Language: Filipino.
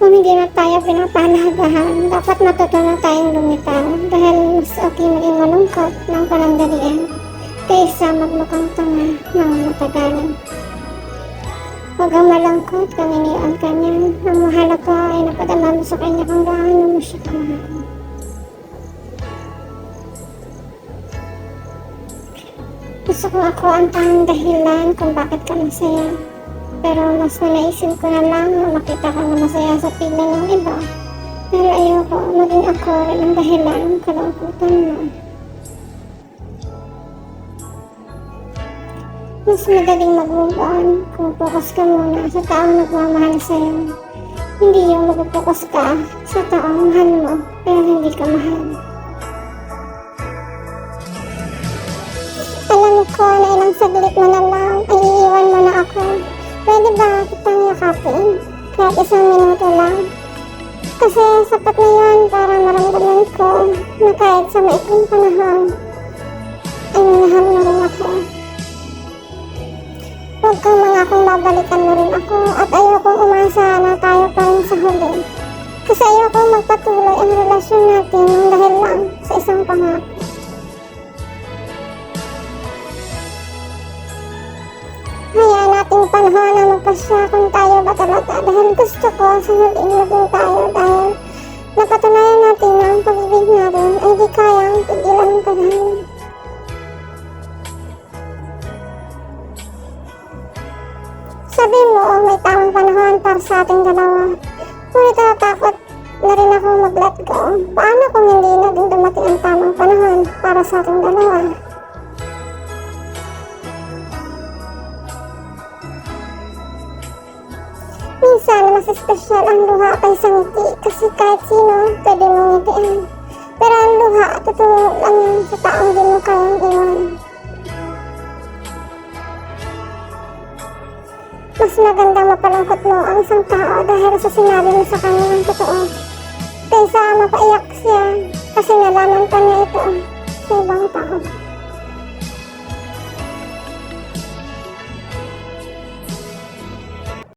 Kung hindi na tayo pinapahalagahan, dapat matuto na tayong lumitaw dahil mas okay maging malungkot ng panandalian kaysa magmukhang tanga ng matagalan. Huwag kang malungkot kung iniwan ka niya. Ang mahalaga ay napadama mo sa kanya kung gaano mo siya kamahal. Gusto ko ako ang tanging dahilan kung bakit ka masaya. Pero mas naisip ko na lang na makita ka na masaya sa piling ng iba. Pero ayoko maging ako rin ang dahilan ng kalungkutan mo. Mas madaling mag-move on kung focus ka muna sa taong nagmamahal sa'yo. Hindi yung mag-focus ka sa taong mahal mo pero hindi ka mahal. Alam ko na ilang saglit mo na lang ay Pwede ba kitang yakapin? Kahit isang minuto lang. Kasi sapat na yun para maramdaman ko na kahit sa maikling panahon ay minahal mo rin ako. Huwag kang mga kung babalikan mo rin ako at ayokong umasa na tayo pa rin sa huli. Kasi ayokong magpatuloy ang relasyon natin dahil lang sa isang pangako. Panahon na magpasya kung tayo ba talaga dahil gusto ko sa maging tayo dahil napatunayan natin na ang pag-ibig natin ay di kayang pigilan ng panahon. Sabi mo, may tamang panahon para sa ating dalawa. Ngunit natatakot na rin ako mag-let go. Paano kung hindi na din dumating ang tamang panahon para sa ating dalawa? Minsan, mas espesyal ang luha kaysa ngiti kasi kahit sino pwede mong ngitian. Pero ang luha, totoo lang yan sa taong di mo kayang iwan. Mas maganda mapalungkot mo ang isang tao dahil sa sinabi mo sa kanya ng totoo. Kaysa mapaiyak siya kasi nalaman pa niya ito.